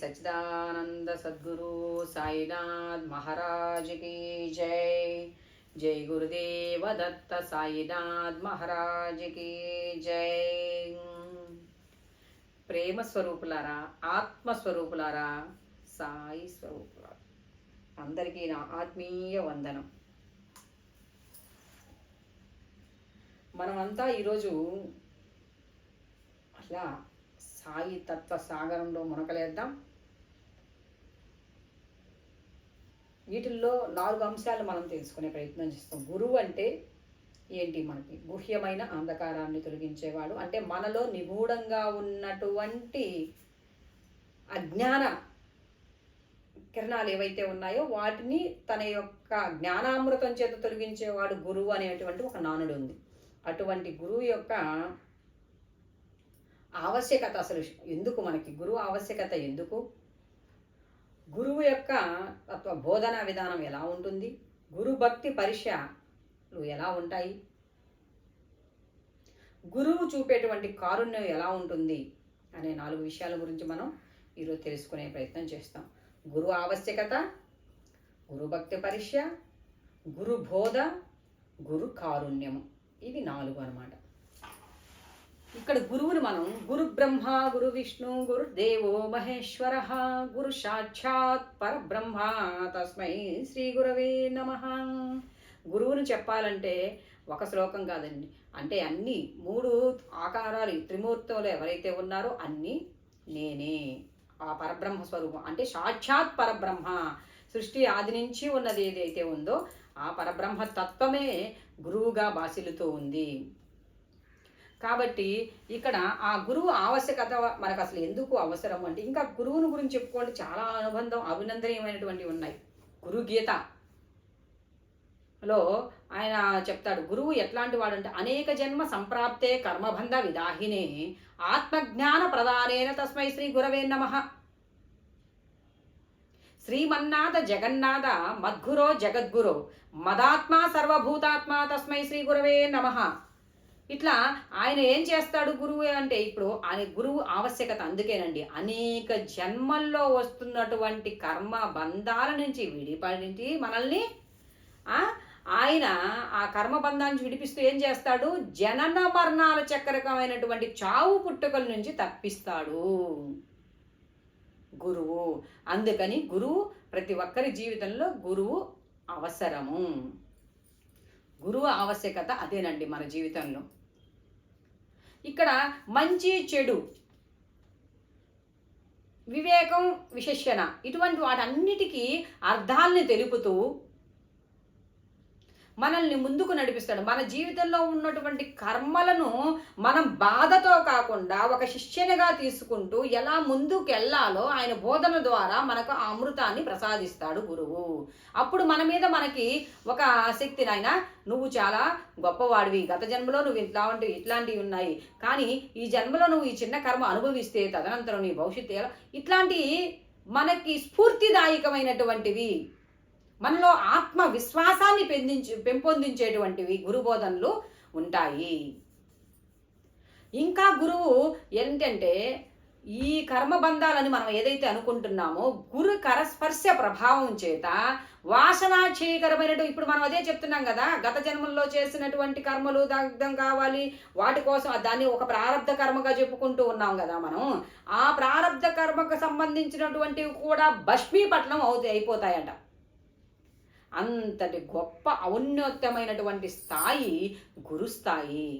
సచిదానంద సద్గురు సాయినాథ్ మహారాజ్కి జై. జై గురుదేవ దత్త సాయినాథ్ మహారాజ్కి జై. ప్రేమ స్వరూపులారా ఆత్మస్వరూపులారా సాయి స్వరూపులారా అందరికీ నా ఆత్మీయ వందనం. మనమంతా ఈరోజు అట్లా సాయి తత్వ సాగరంలో మునకలేద్దాం. వీటిల్లో నాలుగు అంశాలు మనం తెలుసుకునే ప్రయత్నం చేస్తాం. గురువు అంటే ఏంటి మనకి? గుహ్యమైన అంధకారాన్ని తొలగించేవాడు. అంటే మనలో నిగూఢంగా ఉన్నటువంటి అజ్ఞాన కిరణాలు ఏవైతే ఉన్నాయో వాటిని తన యొక్క జ్ఞానామృతం చేత తొలగించేవాడు గురువు అనేటువంటి ఒక నానుడు ఉంది. అటువంటి గురువు యొక్క ఆవశ్యకత అసలు ఎందుకు మనకి? గురువు ఆవశ్యకత ఎందుకు? గురువు యొక్క తత్వ బోధన విధానం ఎలా ఉంటుంది? గురు భక్తి పరీక్షలు ఎలా ఉంటాయి? గురువు చూపేటువంటి కారుణ్యం ఎలా ఉంటుంది? అనే నాలుగు విషయాల గురించి మనం ఈరోజు తెలుసుకునే ప్రయత్నం చేస్తాం. గురు ఆవశ్యకత గురు భక్తి పరీక్ష గురు బోధ గురు కారుణ్యము. ఇవి నాలుగు అన్నమాట. ఇక్కడ గురువుని మనం గురు బ్రహ్మ గురు విష్ణు గురు దేవో మహేశ్వర గురు సాక్షాత్ పరబ్రహ్మ తస్మై శ్రీ గురవే నమ. గురువుని చెప్పాలంటే ఒక శ్లోకం కాదండి. అంటే అన్ని మూడు ఆకారాలు త్రిమూర్తులు ఎవరైతే ఉన్నారో అన్నీ నేనే. ఆ పరబ్రహ్మ స్వరూపం. అంటే సాక్షాత్ పరబ్రహ్మ. సృష్టి ఆది నుంచి ఉన్నది ఏదైతే ఉందో ఆ పరబ్రహ్మ తత్వమే గురువుగా బాసిలుతూ ఉంది. కాబట్టి ఇక్కడ ఆ గురువు ఆవశ్యకత మనకు అసలు ఎందుకు అవసరం అంటే ఇంకా గురువుని గురించి చెప్పుకోండి చాలా అనుబంధం అభినందనీయమైనటువంటివి ఉన్నాయి. గురు గీత లో ఆయన చెప్తాడు గురువు ఎట్లాంటి వాడంటే అనేక జన్మ సంప్రాప్తే కర్మబంధ విదాహినే ఆత్మజ్ఞాన ప్రధానేన తస్మై శ్రీ గురవే నమ. శ్రీమన్నాథ జగన్నాథ మద్గురో జగద్గురో మదాత్మా సర్వభూతాత్మ తస్మై శ్రీ గురవే నమ. ఇట్లా ఆయన ఏం చేస్తాడు గురువు అంటే ఇప్పుడు ఆయన గురువు ఆవశ్యకత అందుకేనండి. అనేక జన్మల్లో వస్తున్నటువంటి కర్మ బంధాల నుంచి విడిపడి మనల్ని ఆయన ఆ కర్మబంధాన్ని విడిపిస్తూ ఏం చేస్తాడు? జనన మరణాల చక్రకమైనటువంటి చావు పుట్టుకల నుంచి తప్పిస్తాడు గురువు. అందుకని గురువు ప్రతి ఒక్కరి జీవితంలో గురువు అవసరము. గురువు ఆవశ్యకత అదేనండి మన జీవితంలో. ఇక్కడ మంచి చెడు. వివేకం విశేషణ. ఇటువంటి వాటన్నిటికీ అర్థాలని తెలుపుతూ మనల్ని ముందుకు నడిపిస్తాడు. మన జీవితంలో ఉన్నటువంటి కర్మలను మనం బాధతో కాకుండా ఒక శిష్యునిగా తీసుకుంటూ ఎలా ముందుకు వెళ్ళాలో ఆయన బోధన ద్వారా మనకు ఆ అమృతాన్ని ప్రసాదిస్తాడు గురువు. అప్పుడు మన మీద మనకి ఒక ఆసక్తి నాయన నువ్వు చాలా గొప్పవాడివి. గత జన్మలో నువ్వు ఇట్లాంటి ఇట్లాంటివి ఉన్నాయి. కానీ ఈ జన్మలో నువ్వు ఈ చిన్న కర్మ అనుభవిస్తే తదనంతరం నీ భవిష్యత్తు ఇట్లాంటి మనకి స్ఫూర్తిదాయకమైనటువంటివి మనలో ఆత్మ విశ్వాసాన్ని పెందించి పెంపొందించేటువంటివి గురుబోధనలు ఉంటాయి. ఇంకా గురువు ఏంటంటే ఈ కర్మబంధాలని మనం ఏదైతే అనుకుంటున్నామో గురు కరస్పర్శ ప్రభావం చేత వాసనాక్షయకరమైనటు ఇప్పుడు మనం అదే చెప్తున్నాం కదా గత జన్మల్లో చేసినటువంటి కర్మలు దగ్ధం కావాలి వాటి కోసం దాన్ని ఒక ప్రారంధ కర్మగా చెప్పుకుంటూ ఉన్నాం కదా మనం. ఆ ప్రారంధ కర్మకు సంబంధించినటువంటివి కూడా భస్మీపట్నం అవుతాయి అయిపోతాయట. అంతటి గొప్ప ఔన్నత్యమైనటువంటి స్థాయి గురుస్థాయి.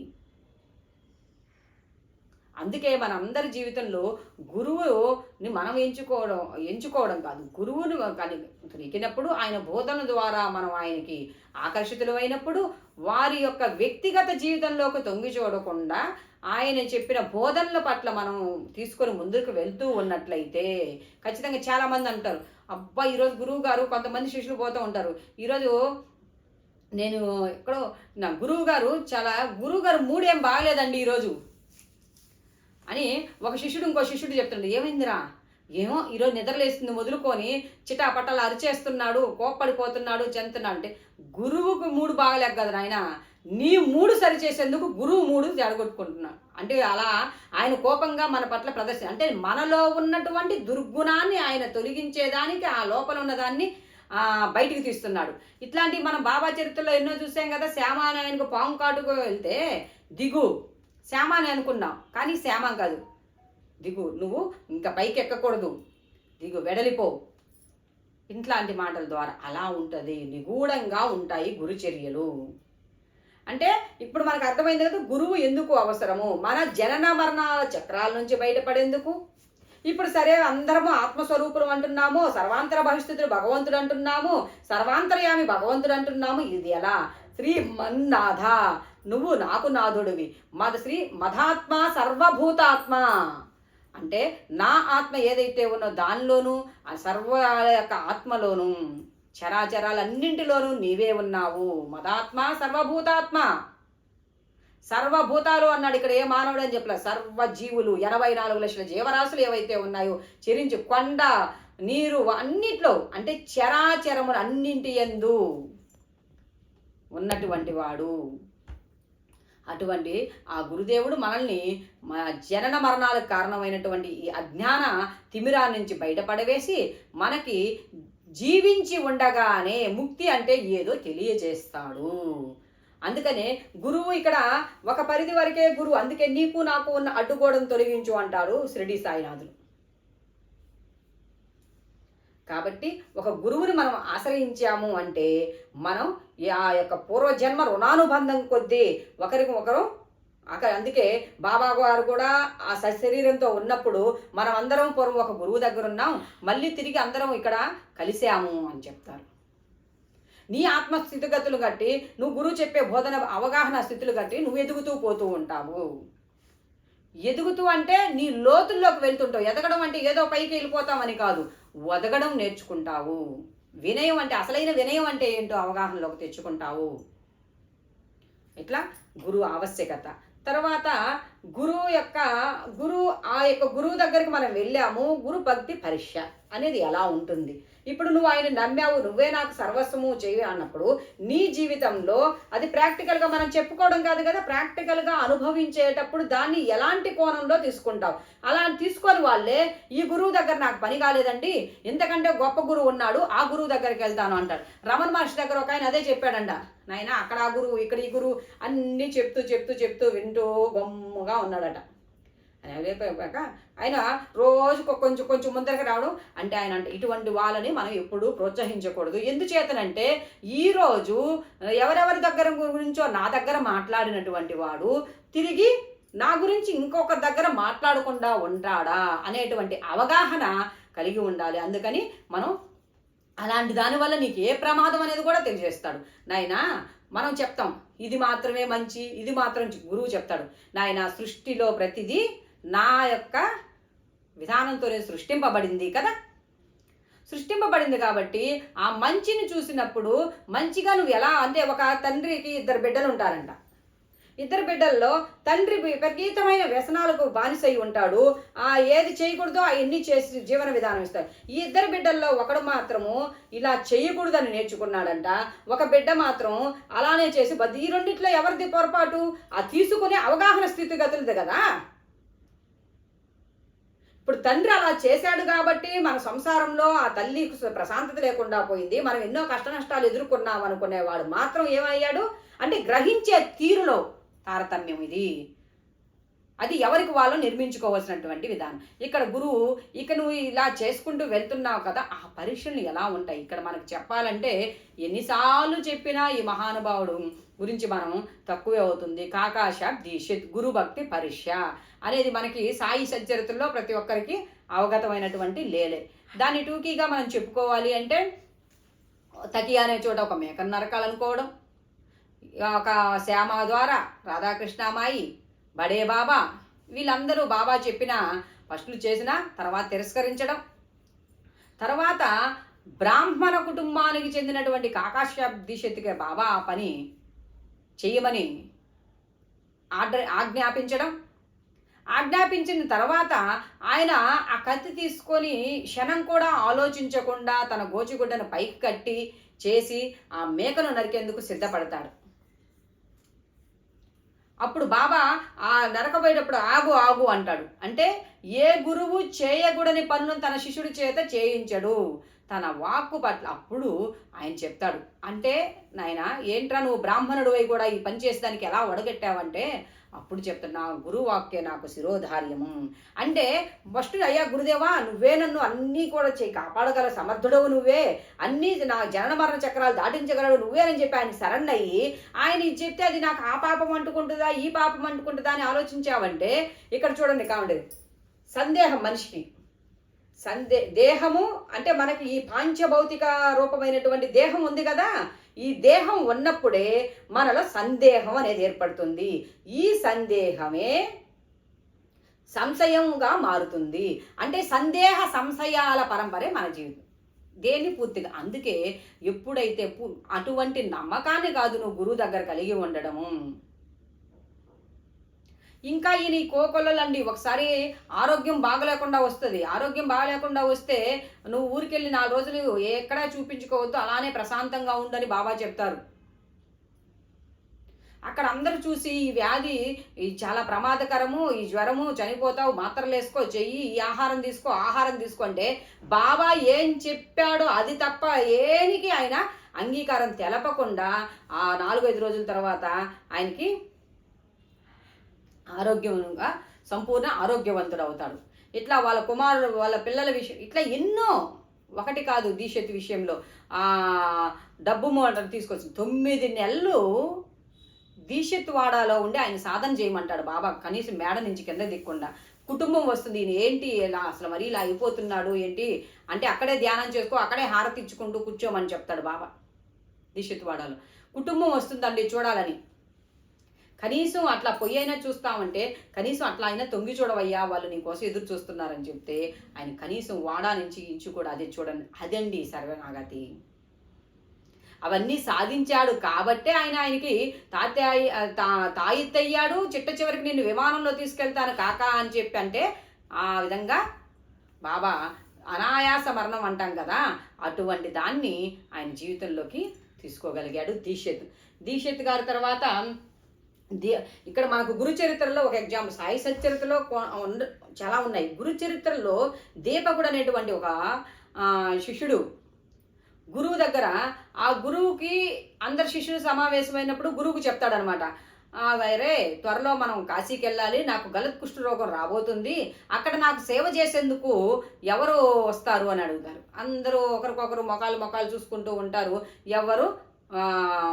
అందుకే మనందరి జీవితంలో గురువుని మనం ఎంచుకోవడం ఎంచుకోవడం కాదు. గురువును కానీ దొరికినప్పుడు ఆయన బోధన ద్వారా మనం ఆయనకి ఆకర్షితులు అయినప్పుడు వారి యొక్క వ్యక్తిగత జీవితంలోకి తొంగి చూడకుండా ఆయన చెప్పిన బోధనల పట్ల మనం తీసుకొని ముందుకు వెళ్తూ ఉన్నట్లయితే ఖచ్చితంగా చాలామంది అంటారు అబ్బా ఈరోజు గురువు గారు కొంతమంది శిష్యులు పోతూ ఉంటారు. ఈరోజు నేను ఎక్కడో నా గురువు గారు చాలా గురువు గారు మూడేం బాగలేదండి ఈరోజు. అని ఒక శిష్యుడు ఇంకో శిష్యుడు చెప్తుండే ఏమైందిరా? ఏమో ఈరోజు నిద్రలేస్తుంది మొదలుకొని చిటాపటాలు అరిచేస్తున్నాడు కోప్పడిపోతున్నాడు చెందుతున్నాడు అంటే గురువుకు మూడు బాగలేక కదా నాయన? నీ మూడు సరిచేసేందుకు గురువు మూడు జడగొట్టుకుంటున్నాడు. అంటే అలా ఆయన కోపంగా మన పట్ల ప్రదర్శన అంటే మనలో ఉన్నటువంటి దుర్గుణాన్ని ఆయన తొలగించేదానికి ఆ లోపల ఉన్నదాన్ని బయటికి తీస్తున్నాడు. ఇట్లాంటి మనం బాబా చరిత్రలో ఎన్నో చూసాం కదా శ్యామానాయనకు ఆయనకు పాము కాటుకు వెళ్తే దిగు. శ్యామాని అనుకున్నాం కానీ శ్యామ కాదు. దిగు నువ్వు ఇంకా పైకి ఎక్కకూడదు దిగు వెడలిపో. ఇట్లాంటి మాటల ద్వారా అలా ఉంటుంది నిగూఢంగా ఉంటాయి గురుచర్యలు. అంటే ఇప్పుడు మనకు అర్థమైంది కదా గురువు ఎందుకు అవసరము? మన జనన మరణాల చక్రాల నుంచి బయటపడేందుకు. ఇప్పుడు సరే అందరము ఆత్మస్వరూపులు అంటున్నాము సర్వాంతర భవిష్యత్తులు భగవంతుడు అంటున్నాము సర్వాంతర్యామి భగవంతుడు అంటున్నాము ఇది ఎలా? శ్రీ మన్నాథ నువ్వు నాకు నాథుడివి. మద శ్రీ మధాత్మ సర్వభూతాత్మ. అంటే నా ఆత్మ ఏదైతే ఉన్నో దానిలోనూ ఆ సర్వ యొక్క ఆత్మలోనూ చరాచరాలన్నింటిలోనూ నీవే ఉన్నావు. మదాత్మ సర్వభూతాత్మ. సర్వభూతాలు అన్నాడు ఇక్కడ ఏ మానవుడు అని చెప్పలే. సర్వజీవులు ఎనభై నాలుగు లక్షల జీవరాశులు ఏవైతే ఉన్నాయో చెరించి కొండ నీరు అన్నిట్లో అంటే చరాచరములు అన్నింటి ఎందు ఉన్నటువంటి వాడు. అటువంటి ఆ గురుదేవుడు మనల్ని మన జనన మరణాలకు కారణమైనటువంటి ఈ అజ్ఞాన తిమిరా నుంచి బయటపడవేసి మనకి జీవించి ఉండగానే ముక్తి అంటే ఏదో తెలియజేస్తాడు. అందుకనే గురువు ఇక్కడ ఒక పరిధి వరకే గురువు అందుకే నీకు నాకు ఉన్న అడ్డుగోడను తొలగించు అంటాడు శ్రీడి సాయినాథులు కాబట్టి ఒక గురువుని మనం ఆశ్రయించాము అంటే మనం ఆ యొక్క పూర్వజన్మ రుణానుబంధం కొద్దీ ఒకరికి ఒకరు అక్కడ అందుకే బాబా గారు కూడా ఆ శరీరంతో ఉన్నప్పుడు మనం అందరం పూర్వం ఒక గురువు దగ్గర ఉన్నాం మళ్ళీ తిరిగి అందరం ఇక్కడ కలిసాము అని చెప్తారు. నీ ఆత్మ స్థితిగతులు కట్టి నువ్వు గురువు చెప్పే బోధన అవగాహన స్థితులు కట్టి నువ్వు ఎదుగుతూ పోతూ ఉంటావు. ఎదుగుతూ అంటే నీ లోతుల్లోకి వెళ్తుంటావు. ఎదగడం అంటే ఏదో పైకి వెళ్ళిపోతామని కాదు వదగడం నేర్చుకుంటావు. వినయం అంటే అసలైన వినయం అంటే ఏంటో అవగాహనలోకి తెచ్చుకుంటావు. ఇట్లా గురువు ఆవశ్యకత. తర్వాత గురువు యొక్క గురువు ఆ యొక్క గురువు దగ్గరికి మనం వెళ్ళాము గురు భక్తి పరీక్ష అనేది ఎలా ఉంటుంది? ఇప్పుడు నువ్వు ఆయన నమ్మావు నువ్వే నాకు సర్వస్వము చేయి అన్నప్పుడు నీ జీవితంలో అది ప్రాక్టికల్గా మనం చెప్పుకోవడం కాదు కదా ప్రాక్టికల్గా అనుభవించేటప్పుడు దాన్ని ఎలాంటి కోణంలో తీసుకుంటావు? అలా తీసుకొని వాళ్ళే ఈ గురువు దగ్గర నాకు పని కాలేదండి ఎందుకంటే గొప్ప గురువు ఉన్నాడు ఆ గురువు దగ్గరికి వెళ్తాను అంటాడు రమణ మహర్షి దగ్గర ఒక ఆయన అదే చెప్పాడంట. నాయన అక్కడ ఆ గురువు ఇక్కడ ఈ గురువు అన్నీ చెప్తూ చెప్తూ చెప్తూ వింటూ గొమ్మగా ఉన్నాడట. ఆయన అయిపోయాక ఆయన రోజుకు కొంచెం కొంచెం ముందరకు రావడం అంటే ఆయన అంటే ఇటువంటి వాళ్ళని మనం ఎప్పుడూ ప్రోత్సహించకూడదు. ఎందుచేతనంటే ఈరోజు ఎవరెవరి దగ్గర గురించో నా దగ్గర మాట్లాడినటువంటి వాడు తిరిగి నా గురించి ఇంకొక దగ్గర మాట్లాడకుండా ఉంటాడా అనేటువంటి అవగాహన కలిగి ఉండాలి. అందుకని మనం అలాంటి దానివల్ల నీకు ఏ ప్రమాదం అనేది కూడా తెలియజేస్తాడు. నాయనా మనం చెప్తాం ఇది మాత్రమే మంచి ఇది మాత్రం గురువు చెప్తాడు. నాయన సృష్టిలో ప్రతిదీ నా యొక్క విధానంతోనే సృష్టింపబడింది కదా? సృష్టింపబడింది కాబట్టి ఆ మంచిని చూసినప్పుడు మంచిగా నువ్వు ఎలా అంటే ఒక తండ్రికి ఇద్దరు బిడ్డలు ఉంటారంట. ఇద్దరు బిడ్డల్లో తండ్రి విపరీతమైన వ్యసనాలకు బానిసై ఉంటాడు. ఆ ఏది చేయకూడదో అవన్నీ చేసి జీవన విధానం ఇస్తాడు. ఈ ఇద్దరు బిడ్డల్లో ఒకడు మాత్రము ఇలా చేయకూడదని నేర్చుకున్నాడంట. ఒక బిడ్డ మాత్రం అలానే చేసి బద్ద ఈ రెండిట్లో ఎవరిది పొరపాటు? ఆ తీసుకునే అవగాహన స్థితిగతులది కదా. ఇప్పుడు తండ్రి అలా చేశాడు కాబట్టి మన సంసారంలో ఆ తల్లి ప్రశాంతత లేకుండా పోయింది. మనం ఎన్నో కష్ట నష్టాలు ఎదుర్కొన్నాం అనుకునేవాడు మాత్రం ఏమయ్యాడు? అంటే గ్రహించే తీరులో తారతమ్యం ఇది. అది ఎవరికి వాళ్ళు నిర్మించుకోవాల్సినటువంటి విధానం. ఇక్కడ గురువు ఇక నువ్వు ఇలా చేసుకుంటూ వెళ్తున్నావు కదా ఆ పరీక్షలు ఎలా ఉంటాయి? ఇక్కడ మనకు చెప్పాలంటే ఎన్నిసార్లు చెప్పినా ఈ మహానుభావుడు గురించి మనం తక్కువే అవుతుంది. కాకాశ దీక్షిత్ గురు భక్తి పరీక్ష అనేది మనకి సాయి సచ్చరిత్రలో ప్రతి ఒక్కరికి అవగతమైనటువంటి లేలే. దాన్ని టూకీగా మనం చెప్పుకోవాలి అంటే తకి అనే చోట ఒక మేకను నరకాలనుకోవడం ఒక శ్యామ ద్వారా రాధాకృష్ణమాయి బడే బాబా వీళ్ళందరూ బాబా చెప్పిన ఫస్ట్లు చేసిన తర్వాత తిరస్కరించడం. తర్వాత బ్రాహ్మణ కుటుంబానికి చెందినటువంటి కాకాశ్య దీక్షిత్కి బాబా ఆ పని చేయమని ఆర్డర్ ఆజ్ఞాపించడం. ఆజ్ఞాపించిన తర్వాత ఆయన ఆ కత్తి తీసుకొని క్షణం కూడా ఆలోచించకుండా తన గోచిగుడ్డను పైకి కట్టి చేసి ఆ మేకను నరికేందుకు సిద్ధపడతాడు. అప్పుడు బాబా ఆ నరకపోయేటప్పుడు ఆగు ఆగు అంటాడు. అంటే ఏ గురువు చేయకూడని పనులను తన శిష్యుడి చేత చేయించడు. తన వాక్కు పట్ల అప్పుడు ఆయన చెప్తాడు. అంటే నాయన ఏంట్రా నువ్వు బ్రాహ్మణుడు అయి కూడా ఈ పని చేసేదానికి ఎలా ఒడగట్టావంటే అప్పుడు చెప్తున్నా గురువు వాక్యే నాకు శిరోధార్యము. అంటే ఫస్ట్ అయ్యా గురుదేవా నువ్వే నన్ను అన్నీ కూడా చేయి కాపాడగల సమర్థుడవు నువ్వే. అన్నీ నా జనన మరణ చక్రాలు దాటించగలడు నువ్వేనని చెప్పి ఆయన శరణ్ అయ్యి ఆయన ఇది చెప్తే అది నాకు ఆ పాపం అంటుకుంటుందా ఈ పాపం అంటుకుంటుందా అని ఆలోచించావంటే ఇక్కడ చూడండి కావండి సందేహం మనిషికి. సందే దేహము అంటే మనకి ఈ పాంచభౌతిక రూపమైనటువంటి దేహం ఉంది కదా? ఈ దేహం ఉన్నప్పుడే మనలో సందేహం అనేది ఏర్పడుతుంది. ఈ సందేహమే సంశయంగా మారుతుంది. అంటే సందేహ సంశయాల పరంపరే మన జీవితం. దేన్ని పూర్తిగా అందుకే ఎప్పుడైతే అటువంటి నమ్మకాన్ని కాదు నువ్వు గురువు దగ్గర కలిగి ఉండడము. ఇంకా ఈ నీ కోకొల్లలండి ఒకసారి ఆరోగ్యం బాగలేకుండా వస్తుంది. ఆరోగ్యం బాగలేకుండా వస్తే నువ్వు ఊరికెళ్ళి నాలుగు రోజులు ఎక్కడా చూపించుకోవద్దు అలానే ప్రశాంతంగా ఉండని బాబా చెప్తారు. అక్కడ అందరూ చూసి ఈ వ్యాధి చాలా ప్రమాదకరము ఈ జ్వరము చనిపోతావు మాత్రలు వేసుకో చెయ్యి ఈ ఆహారం తీసుకో ఆహారం తీసుకోంటే బాబా ఏం చెప్పాడో అది తప్ప ఏనికి ఆయన అంగీకారం తెలపకుండా ఆ నాలుగైదు రోజుల తర్వాత ఆయనకి ఆరోగ్యంగా సంపూర్ణ ఆరోగ్యవంతుడు అవుతాడు ఇట్లా వాళ్ళ కుమారుడు వాళ్ళ పిల్లల విషయం ఇట్లా ఎన్నో ఒకటి కాదు దీక్షతి విషయంలో. డబ్బు మోటార్ తీసుకొచ్చి తొమ్మిది నెలలు దీక్షత్ వాడాలో ఉండి ఆయన సాధన చేయమంటాడు బాబా. కనీసం మేడ నుంచి కింద దిక్కుండా కుటుంబం వస్తుంది ఈయన ఏంటి ఇలా అసలు మరి ఇలా అయిపోతున్నాడు ఏంటి? అంటే అక్కడే ధ్యానం చేసుకో అక్కడే హారతి ఇచ్చుకుంటూ కూర్చోమని చెప్తాడు బాబా దీక్షత్ వాడాలో. కుటుంబం వస్తుందండి చూడాలని. కనీసం అట్లా పొయ్యి అయినా చూస్తామంటే కనీసం అట్లా అయినా తొంగి చూడవయ్యా వాళ్ళు నీకోసం ఎదురు చూస్తున్నారని చెప్తే ఆయన కనీసం వాడా నుంచి ఇంచు కూడా అదే చూడండి అదండి సర్వనాగతి. అవన్నీ సాధించాడు కాబట్టే ఆయన ఆయనకి తాతయ్య తా తాయిత్తయ్యాడు చిట్ట చివరికి నేను విమానంలో తీసుకెళ్తాను కాకా అని చెప్పి అంటే ఆ విధంగా బాబా అనాయాస మరణం అంటాం కదా అటువంటి దాన్ని ఆయన జీవితంలోకి తీసుకోగలిగాడు దీక్షత్. దీక్షత్ గారి తర్వాత ఇక్కడ మనకు గురు చరిత్రలో ఒక ఎగ్జాంపుల్ సాయి సచరిత్రలో చాలా ఉన్నాయి. గురు చరిత్రలో దీపకుడు అనేటువంటి ఒక శిష్యుడు గురువు దగ్గర ఆ గురువుకి అందరు శిష్యులు సమావేశమైనప్పుడు గురువుకు చెప్తాడనమాట. వేరే త్వరలో మనం కాశీకి వెళ్ళాలి నాకు గలత్ కుష్ఠ రోగం రాబోతుంది అక్కడ నాకు సేవ చేసేందుకు ఎవరు వస్తారు? అని అడుగుతారు. అందరూ ఒకరికొకరు మొఖాలు మొఖాలు చూసుకుంటూ ఉంటారు. ఎవరు?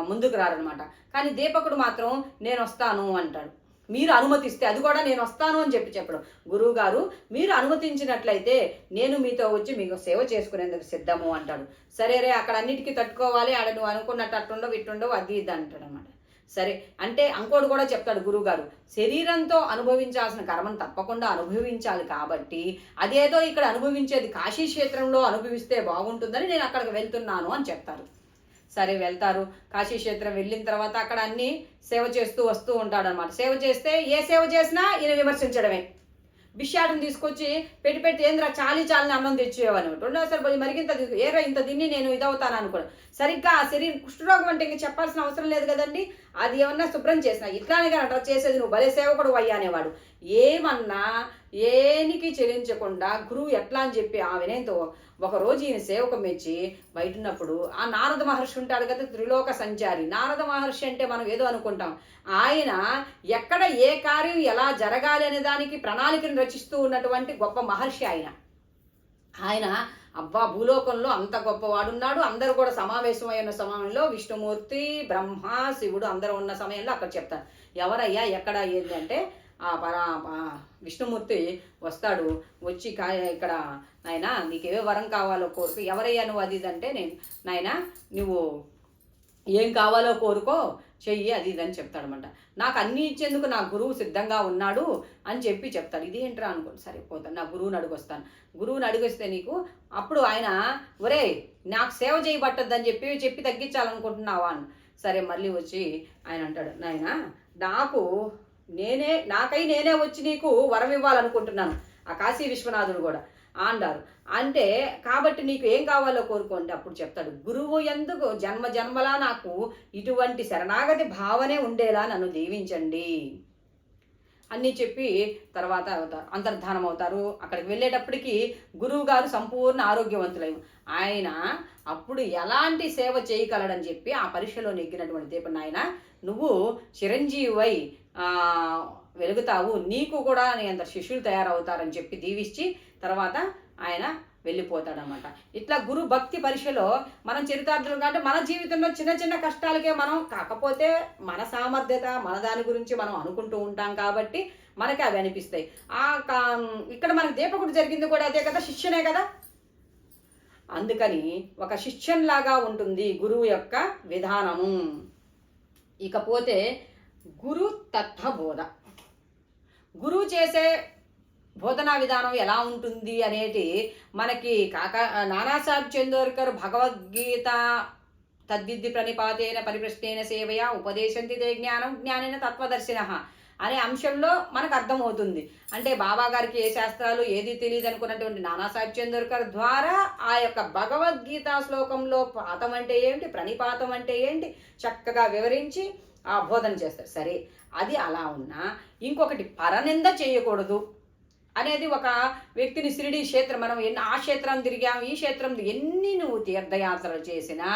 ముందుకు రారనమాట. కానీ దీపకుడు మాత్రం నేను వస్తాను అంటాడు. మీరు అనుమతిస్తే అది కూడా నేను వస్తాను అని చెప్పి చెప్పడం. గురువు గారు మీరు అనుమతించినట్లయితే నేను మీతో వచ్చి మీకు సేవ చేసుకునేందుకు సిద్ధము అంటాడు. సరే రే అక్కడ అన్నిటికీ తట్టుకోవాలి. ఆడ నువ్వు అనుకున్నట్టు అట్టుండవు ఇట్టుండవు అది ఇది అంటాడు అనమాట సరే అంటే అంకోడు కూడా చెప్తాడు గురువుగారు శరీరంతో అనుభవించాల్సిన కర్మను తప్పకుండా అనుభవించాలి కాబట్టి అదేదో ఇక్కడ అనుభవించేది కాశీ క్షేత్రంలో అనుభవిస్తే బాగుంటుందని నేను అక్కడికి వెళ్తున్నాను అని చెప్తారు. సరే వెళ్తారు. కాశీ క్షేత్రం వెళ్ళిన తర్వాత అక్కడ అన్ని సేవ చేస్తూ వస్తూ ఉంటాడు అనమాట సేవ చేస్తే ఏ సేవ చేసినా ఈయన విమర్శించడమే. బిషాటం తీసుకొచ్చి పెట్టి పెట్టి ఏంద్రా చాలి చాలని అన్నం తెచ్చేవాను రెండోసారి పోయి మరిగింత ఏరా ఇంత తిని నేను ఇదవుతాను అనుకోను సరిగ్గా ఆ శరీరం కుష్ఠరోగం అంటే ఇంకా చెప్పాల్సిన అవసరం లేదు కదండి. అది ఏమన్నా శుభ్రం చేసినా ఇట్లానే కానీ అట్లా చేసేది నువ్వు భలే సేవకుడు అయ్యా అనేవాడు. ఏమన్నా ఏనికి చెల్లించకుండా గురువు ఎట్లా అని చెప్పి ఆ వినయంతో ఒకరోజు ఈయన సేవకం మెచ్చి బయట ఉన్నప్పుడు ఆ నారద మహర్షి ఉంటాడు కదా త్రిలోక సంచారి. నారద మహర్షి అంటే మనం ఏదో అనుకుంటాం. ఆయన ఎక్కడ ఏ కార్యం ఎలా జరగాలి అనే దానికి ప్రణాళికను రచిస్తూ ఉన్నటువంటి గొప్ప మహర్షి ఆయన. ఆయన అబ్బా భూలోకంలో అంత గొప్పవాడున్నాడు. అందరూ కూడా సమావేశమై ఉన్న సమయంలో విష్ణుమూర్తి బ్రహ్మ శివుడు అందరూ ఉన్న సమయంలో అక్కడ చెప్తారు. ఎవరయ్యా ఎక్కడ ఏంటంటే అంటే ఆ పరా విష్ణుమూర్తి వస్తాడు వచ్చి కా ఇక్కడ నాయన నీకు ఏ వరం కావాలో కోరుకు. ఎవరయ్యా నువ్వు అది ఇది అంటే నేను నాయన నువ్వు ఏం కావాలో కోరుకో. చెయ్యి అది ఇది అని చెప్తాడనమాట నాకు అన్నీ ఇచ్చేందుకు నా గురువు సిద్ధంగా ఉన్నాడు అని చెప్పి చెప్తాడు. ఇది ఏంట్రా అనుకో సరిపోతాను నా గురువుని అడుగొస్తాను. గురువుని అడిగొస్తే నీకు అప్పుడు ఆయన ఒరే నాకు సేవ చేయబట్టద్దని చెప్పి చెప్పి తగ్గించాలనుకుంటున్నావా? అని. సరే మళ్ళీ వచ్చి ఆయన అంటాడు నాయన నాకు నేనే నాకై నేనే వచ్చి నీకు వరం ఇవ్వాలనుకుంటున్నాను. ఆ కాశీ విశ్వనాథుడు కూడా. అన్నారు అంటే కాబట్టి నీకు ఏం కావాలో కోరుకోండి అప్పుడు చెప్తాడు. గురువు ఎందుకు జన్మ జన్మలా నాకు ఇటువంటి శరణాగతి భావనే ఉండేలా నన్ను దీవించండి. అన్నీ చెప్పి తర్వాత అవుతారు అంతర్ధానం అవుతారు. అక్కడికి వెళ్ళేటప్పటికి గురువు గారు సంపూర్ణ ఆరోగ్యవంతులై ఆయన అప్పుడు ఎలాంటి సేవ చేయగలడని చెప్పి ఆ పరీక్షలో నెగ్గినటువంటి దీపం ఆయన నువ్వు చిరంజీవై వెలుగుతావు నీకు కూడా నీ అంత శిష్యులు తయారవుతారని చెప్పి దీవించి తర్వాత ఆయన వెళ్ళిపోతాడనమాట ఇట్లా గురు భక్తి పరీక్షలో మనం చరితార్థులు అంటే మన జీవితంలో చిన్న చిన్న కష్టాలకే మనం కాకపోతే మన సామర్థ్యత మన దాని గురించి మనం అనుకుంటూ ఉంటాం కాబట్టి మనకి అవి అనిపిస్తాయి. ఆ కా- ఇక్కడ మనకి దీపకుడు జరిగింది కూడా అదే కదా శిష్యనే కదా? అందుకని ఒక శిష్యంలాగా ఉంటుంది గురువు యొక్క విధానము. ఇకపోతే గురు తత్వబోధ. గురువు చేసే బోధనా విధానం ఎలా ఉంటుంది అనేది మనకి కాక నానాసాహెబ్ చందోర్కర్ భగవద్గీత తద్విద్ది ప్రణిపాతేన పరిప్రశ్నేన సేవయ ఉపదేశంతి తే జ్ఞానం జ్ఞానేన తత్వదర్శిన అనే అంశంలో మనకు అర్థమవుతుంది. అంటే బాబా గారికి ఏ శాస్త్రాలు ఏది తెలియదు అనుకున్నటువంటి నానాసాహెబ్ చందోర్కర్ ద్వారా ఆ యొక్క భగవద్గీత శ్లోకంలో పాతం అంటే ఏంటి ప్రణిపాతం అంటే ఏంటి చక్కగా వివరించి బోధన చేస్తారు. సరే అది అలా ఉన్నా ఇంకొకటి పరనింద చేయకూడదు అనేది ఒక వ్యక్తిని షిరిడి క్షేత్రం మనం ఎన్ని ఆ క్షేత్రం తిరిగాం ఈ క్షేత్రం ఎన్ని నువ్వు తీర్థయాత్రలు చేసినా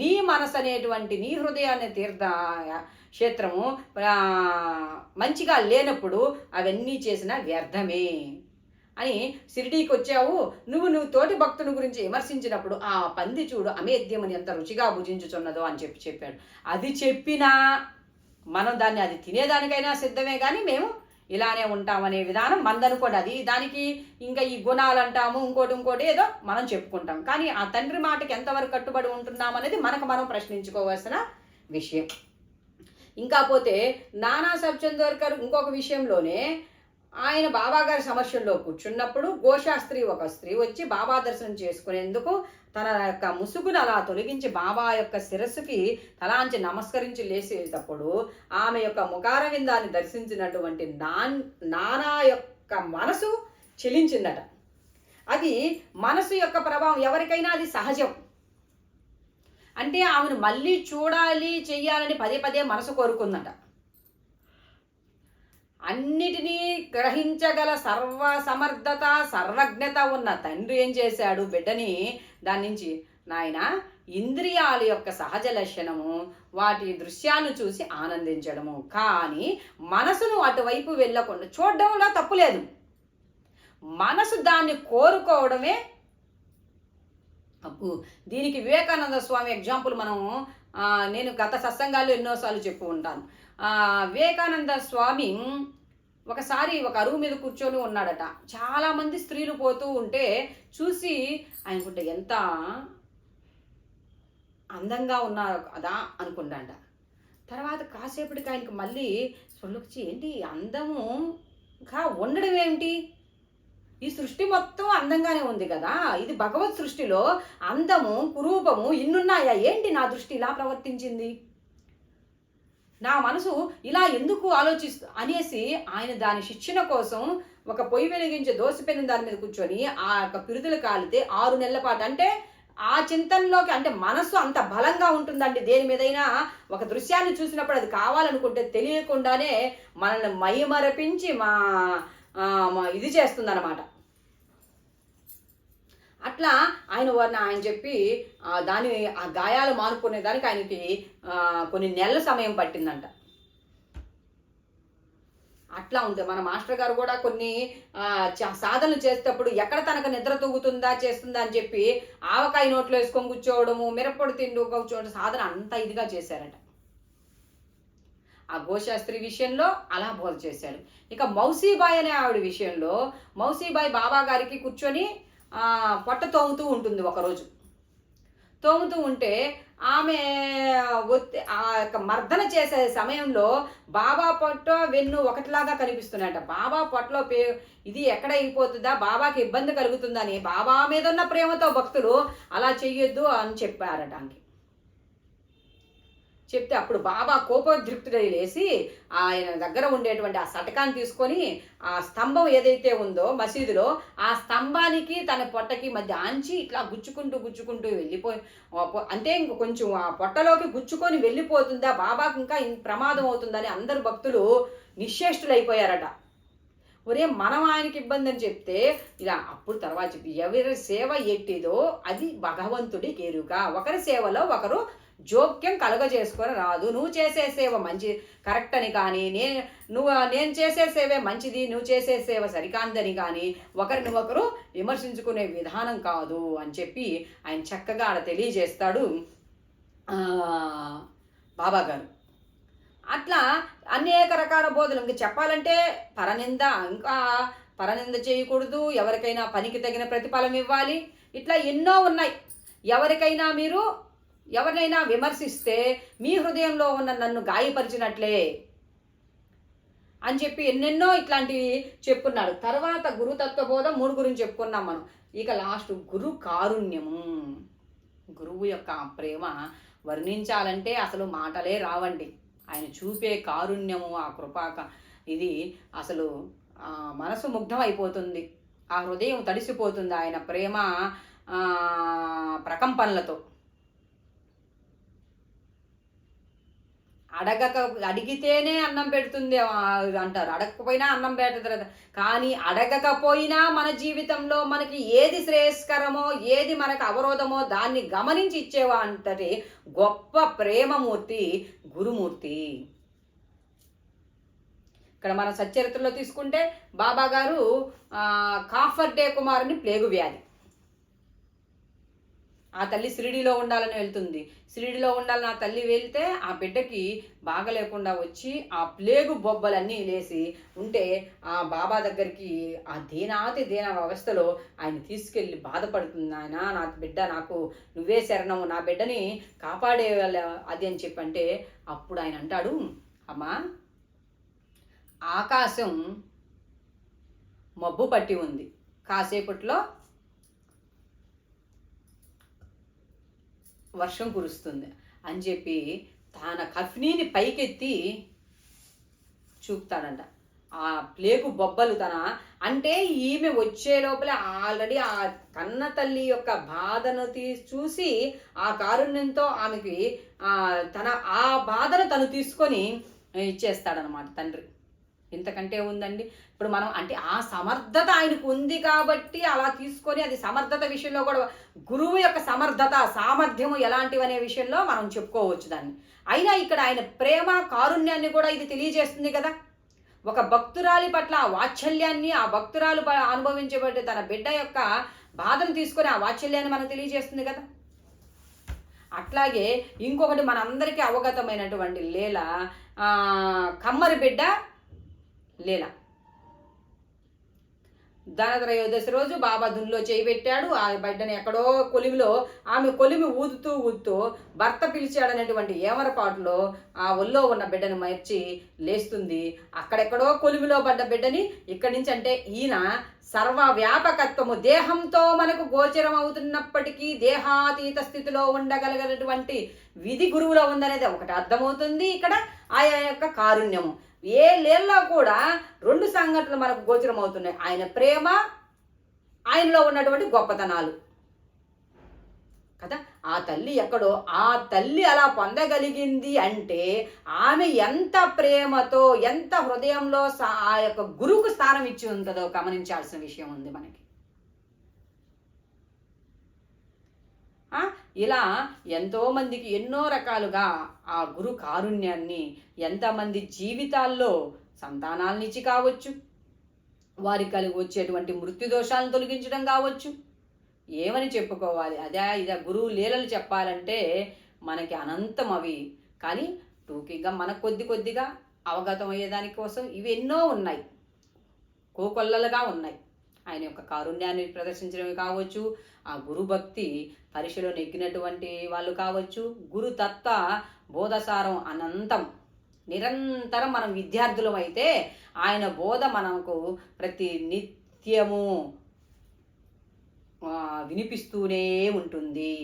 నీ మనసు అనేటువంటి నీ హృదయాన్ని తీర్థ క్షేత్రము మంచిగా లేనప్పుడు అవన్నీ చేసినా వ్యర్థమే. అని షిరిడీకి వచ్చావు నువ్వు నువ్వు తోటి భక్తుని గురించి విమర్శించినప్పుడు ఆ పంది చూడు అమేద్యమని ఎంత రుచిగా భుజించుచున్నదో అని చెప్పి చెప్పాడు. అది చెప్పినా మనం దాన్ని అది తినేదానికైనా సిద్ధమే కానీ మేము ఇలానే ఉంటామనే విధానం మందనుకోండి. అది దానికి ఇంకా ఈ గుణాలు అంటాము ఇంకోటి ఇంకోటి ఏదో మనం చెప్పుకుంటాం. కానీ ఆ తండ్రి మాటకి ఎంతవరకు కట్టుబడి ఉంటున్నాం అనేది మనకు మనం ప్రశ్నించుకోవాల్సిన విషయం. ఇంకా పోతే నానా సబ్చందోర్కర్ ఇంకొక విషయంలోనే ఆయన బాబాగారి సమస్యల్లో కూర్చున్నప్పుడు గోశాస్త్రి ఒక స్త్రీ వచ్చి బాబా దర్శనం చేసుకునేందుకు తన యొక్క ముసుగును అలా తొలగించి బాబా యొక్క శిరస్సుకి తలాంచి నమస్కరించి లేసేటప్పుడు ఆమె యొక్క ముఖారవిందాన్ని దర్శించినటువంటి నాన్ నానా యొక్క మనసు చెలించిందట. అది మనసు యొక్క ప్రభావం ఎవరికైనా అది సహజం. అంటే ఆమెను మళ్ళీ చూడాలి చెయ్యాలని పదే పదే మనసు కోరుకుందట. అన్నిటినీ గ్రహించగల సర్వ సమర్థత సర్వజ్ఞత ఉన్న తండ్రి ఏం చేశాడు? బిడ్డని దాని నుంచి నాయన ఇంద్రియాల యొక్క సహజ లక్షణము వాటి దృశ్యాన్ని చూసి ఆనందించడము. కానీ మనసును అటువైపు వెళ్ళకుండా చూడడంలో తప్పులేదు మనసు దాన్ని కోరుకోవడమే అప్పు దీనికి వివేకానంద స్వామి ఎగ్జాంపుల్ మనం నేను గత సత్సంగాల్లో ఎన్నోసార్లు చెప్పు ఉంటాను వివేకానంద స్వామి ఒకసారి ఒక అరువు మీద కూర్చొని ఉన్నాడట. చాలామంది స్త్రీలు పోతూ ఉంటే చూసి ఆయనకుంటే ఎంత అందంగా ఉన్నారు కదా అనుకున్నాడ తర్వాత కాసేపటికి ఆయనకు మళ్ళీ సొల్లుకొచ్చి ఏంటి అందముగా ఉండడం ఏమిటి? ఈ సృష్టి మొత్తం అందంగానే ఉంది కదా. ఇది భగవత్ సృష్టిలో అందము కురూపము ఇన్నున్నాయా? ఏంటి నా దృష్టి? ఇలా ప్రవర్తించింది. నా మనసు ఇలా ఎందుకు ఆలోచిస్తు అనేసి ఆయన దాని శిక్షణ కోసం ఒక పొయ్యి వెలిగించే దోశపెన్ను దాని మీద కూర్చొని ఆ యొక్క పిరుదులు కాలితే ఆరు నెలల పాటు అంటే ఆ చింతనలోకి అంటే మనస్సు అంత బలంగా ఉంటుందండి. దేని మీదైనా ఒక దృశ్యాన్ని చూసినప్పుడు అది కావాలనుకుంటే తెలియకుండానే మనల్ని మైమరపించి మా మా ఇది చేస్తుందన్నమాట. అట్లా ఆయన వారిని ఆయన చెప్పి దాని ఆ గాయాలు మానుకునేదానికి ఆయనకి కొన్ని నెలల సమయం పట్టిందంట. అట్లా ఉంటుంది మన మాస్టర్ గారు కూడా కొన్ని చ- సాధనలు చేసేటప్పుడు ఎక్కడ తనకు నిద్ర తూగుతుందా చేస్తుందా అని చెప్పి ఆవకాయ నోట్లో వేసుకొని కూర్చోవడము మిరప్పొడి తిండు కూర్చోవడం సాధన అంత ఇదిగా చేశారట. ఆ గోశాస్త్రి విషయంలో అలా బోధ చేశాడు. ఇక మౌసీబాయ్ అనే ఆవిడ విషయంలో మౌసీబాయ్ బాబా గారికి కూర్చొని పొట్ట తోముతూ ఉంటుంది ఒకరోజు. తోముతూ ఉంటే ఆమె ఒత్తి ఆ యొక్క మర్దన చేసే సమయంలో బాబా పొట్ట వెన్ను ఒకటిలాగా కనిపిస్తున్నాయట. బాబా పొట్టలో పే ఇది ఎక్కడ అయిపోతుందా? బాబాకి ఇబ్బంది కలుగుతుందని బాబా మీద ఉన్న ప్రేమతో భక్తులు అలా చెయ్యొద్దు అని చెప్పారట ఆమెకి. చెప్తే అప్పుడు బాబా కోపోద్రిక్తుడై లేసి ఆయన దగ్గర ఉండేటువంటి ఆ సటకాన్ని తీసుకొని ఆ స్తంభం ఏదైతే ఉందో మసీదులో ఆ స్తంభానికి తన పొట్టకి మధ్య ఆంచి ఇట్లా గుచ్చుకుంటూ గుచ్చుకుంటూ వెళ్ళిపోయి అంటే ఇంక కొంచెం ఆ పొట్టలోకి గుచ్చుకొని వెళ్ళిపోతుందా? బాబాకు ఇంకా ప్రమాదం అవుతుందని అందరు భక్తులు నిశ్చేష్టులైపోయారట. ఒరే మనం ఆయనకి ఇబ్బంది అని చెప్తే ఇలా అప్పుడు తర్వాత చెప్పి ఎవరి సేవ ఎట్టిదో అది భగవంతుడి కేరుక ఒకరి సేవలో ఒకరు జోక్యం కలుగజేసుకొని రాదు. నువ్వు చేసే సేవ మంచి కరెక్ట్ అని కానీ నేను నువ్వు నేను చేసే సేవే మంచిది నువ్వు చేసే సేవ సరికాందని కానీ ఒకరిని ఒకరు విమర్శించుకునే విధానం కాదు అని చెప్పి ఆయన చక్కగా ఆడ తెలియజేస్తాడు బాబా గారు. అట్లా అనేక రకాల బోధలు ఇంకా చెప్పాలంటే పరనింద ఇంకా పరనింద చేయకూడదు ఎవరికైనా పనికి తగిన ప్రతిఫలం ఇవ్వాలి. ఇట్లా ఎన్నో ఉన్నాయి. ఎవరికైనా మీరు ఎవరినైనా విమర్శిస్తే మీ హృదయంలో ఉన్న నన్ను గాయపరిచినట్లే అని చెప్పి ఎన్నెన్నో ఇట్లాంటివి చెప్పున్నాడు తర్వాత గురుతత్వబోధ మూడు గురించి చెప్పుకున్నాం మనం. ఇక లాస్ట్ గురు కారుణ్యము. గురువు యొక్క ప్రేమ వర్ణించాలంటే అసలు మాటలే రావండి. ఆయన చూపే కారుణ్యము ఆ కృపాక ఇది అసలు మనసు ముగ్ధం అయిపోతుంది ఆ హృదయం తడిసిపోతుంది ఆయన ప్రేమ ప్రకంపనలతో. అడగక అడిగితేనే అన్నం పెడుతుంది అంటారు. అడగకపోయినా అన్నం పెడుతుంది కానీ అడగకపోయినా మన జీవితంలో మనకి ఏది శ్రేయస్కరమో ఏది మనకు అవరోధమో దాన్ని గమనించి ఇచ్చేవా అంతటి గొప్ప ప్రేమమూర్తి గురుమూర్తి. ఇక్కడ మన సచ్చరిత్రలో తీసుకుంటే బాబా గారు కాఫర్ డే కుమారుని ప్లేగు వ్యాధి. ఆ తల్లి షిరిడిలో ఉండాలని వెళ్తుంది. షిరిడిలో ఉండాలని ఆ తల్లి వెళ్తే ఆ బిడ్డకి బాగలేకుండా వచ్చి ఆ ప్లేగు బొబ్బలన్నీ లేసి ఉంటే ఆ బాబా దగ్గరికి ఆ దీనాతి దీన అవస్థలో ఆయన తీసుకెళ్ళి బాధపడుతుంది ఆయన నా బిడ్డ నాకు నువ్వే శరణము నా బిడ్డని కాపాడే అది అని చెప్పంటే అప్పుడు ఆయన అంటాడు అమ్మా ఆకాశం మబ్బు పట్టి ఉంది. కాసేపట్లో వర్షం కురుస్తుంది అని చెప్పి తన కఫ్నీని పైకెత్తి చూపుతాడంట. ఆ ప్లేగు బొబ్బలు తన అంటే ఈమె వచ్చే లోపల ఆల్రెడీ ఆ కన్న తల్లి యొక్క బాధను తీ చూసి ఆ కారుణ్యంతో ఆమెకి ఆ, తన ఆ బాధను తను తీసుకొని ఇచ్చేస్తాడనమాట తండ్రి. ఇంతకంటే ఉందండి. ఇప్పుడు మనం అంటే ఆ సమర్థత ఆయనకు ఉంది కాబట్టి అలా తీసుకొని అది సమర్థత విషయంలో కూడా గురువు యొక్క సమర్థత సామర్థ్యము ఎలాంటివనే విషయంలో మనం చెప్పుకోవచ్చు దాన్ని. అయినా ఇక్కడ ఆయన ప్రేమ కారుణ్యాన్ని కూడా ఇది తెలియజేస్తుంది కదా. ఒక భక్తురాలి పట్ల ఆ వాత్సల్యాన్ని ఆ భక్తురాలు ప- అనుభవించబడే తన బిడ్డ యొక్క బాధను తీసుకొని ఆ వాత్సల్యాన్ని మనకు తెలియజేస్తుంది కదా. అట్లాగే ఇంకొకటి మనందరికీ అవగతమైనటువంటి లీల కమ్మరి బిడ్డ లీల. ధనత్రయోదశి రోజు బాబా దున్లో చేయి పెట్టాడు. ఆ బిడ్డని ఎక్కడో కొలిమిలో ఆమె కొలిమి ఊదుతూ ఊదుతూ భర్త పిలిచాడనేటువంటి ఏమరపాటులో ఆ ఒళ్ళో ఉన్న బిడ్డను మర్చి లేస్తుంది. అక్కడెక్కడో కొలిమిలో పడ్డ బిడ్డని ఇక్కడి నుంచి అంటే ఈయన సర్వ వ్యాపకత్వము దేహంతో మనకు గోచరం అవుతున్నప్పటికీ దేహాతీత స్థితిలో ఉండగలిగినటువంటి విధి గురువులో ఉందనేది ఒకటి అర్థమవుతుంది ఇక్కడ. ఆయా యొక్క కారుణ్యము. ఏ లేల్లో కూడా రెండు సంఘటనలు మనకు గోచరం అవుతున్నాయి. ఆయన ప్రేమ ఆయనలో ఉన్నటువంటి గొప్పతనాలు. కదా? ఆ తల్లి ఎక్కడో ఆ తల్లి అలా పొందగలిగింది అంటే ఆమె ఎంత ప్రేమతో ఎంత హృదయంలో ఆ యొక్క గురువుకు స్థానం ఇచ్చి ఉంటుందో గమనించాల్సిన విషయం ఉంది మనకి. ఇలా ఎంతోమందికి ఎన్నో రకాలుగా ఆ గురు కారుణ్యాన్ని ఎంతమంది జీవితాల్లో సంతానాలనిచ్చి కావచ్చు వారికి కలిగి వచ్చేటువంటి మృత్యుదోషాలను తొలగించడం కావచ్చు. ఏమని చెప్పుకోవాలి? అదే ఇదే గురువు లీలలు చెప్పాలంటే మనకి అనంతం అవి. కానీ టూకీగా మనకు కొద్ది కొద్దిగా అవగతం అయ్యేదాని కోసం ఇవి ఎన్నో ఉన్నాయి. కోకొల్లలుగా ఉన్నాయి. ఆయన యొక్క కారుణ్యాన్ని ప్రదర్శించడమే కావచ్చు ఆ గురు భక్తి పరీక్షలో నెగ్గినటువంటి వాళ్ళు కావచ్చు గురు తత్వ బోధసారం అనంతం. నిరంతరం మనం విద్యార్థులం అయితే ఆయన బోధ మనకు ప్రతి నిత్యము వినిపిస్తూనే ఉంటుంది.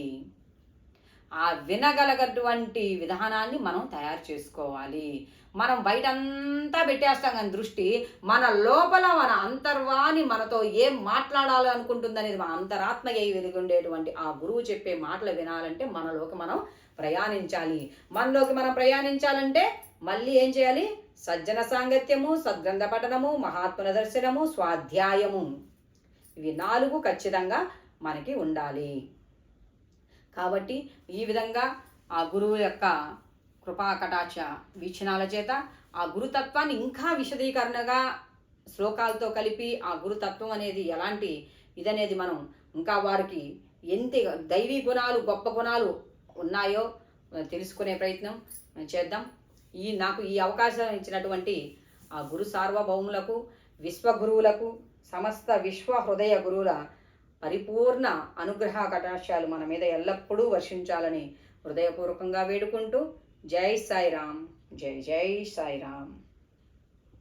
ఆ వినగలగటువంటి విధానాన్ని మనం తయారు చేసుకోవాలి. మనం బయటంతా పెట్టేస్తాం కానీ దృష్టి మన లోపల మన అంతర్వాణి మనతో ఏం మాట్లాడాలి అనుకుంటుందనేది మన అంతరాత్మ అయి వెలుగుండేటువంటి ఆ గురువు చెప్పే మాటలు వినాలంటే మనలోకి మనం ప్రయాణించాలి. మనలోకి మనం ప్రయాణించాలంటే మళ్ళీ ఏం చేయాలి? సజ్జన సాంగత్యము సద్గ్రంథ పఠనము మహాత్ముల దర్శనము స్వాధ్యాయము. ఇవి నాలుగు ఖచ్చితంగా మనకి ఉండాలి. కాబట్టి ఈ విధంగా ఆ గురువు యొక్క కృపాకటాచ కటాక్ష వీక్షణాల చేత ఆ గురుతత్వాన్ని ఇంకా విశదీకరణగా శ్లోకాలతో కలిపి ఆ గురుతత్వం అనేది ఎలాంటి ఇదనేది మనం ఇంకా వారికి ఎంత దైవీ గుణాలు గొప్ప గుణాలు ఉన్నాయో తెలుసుకునే ప్రయత్నం చేద్దాం. ఈ నాకు ఈ అవకాశం ఇచ్చినటువంటి ఆ గురు సార్వభౌములకు విశ్వగురువులకు సమస్త విశ్వ హృదయ గురువుల పరిపూర్ణ అనుగ్రహ కటాక్షాలు మన మీద ఎల్లప్పుడూ వర్షించాలని హృదయపూర్వకంగా వేడుకుంటూ જય સાંઈ રામ જય જય સાંઈ રામ.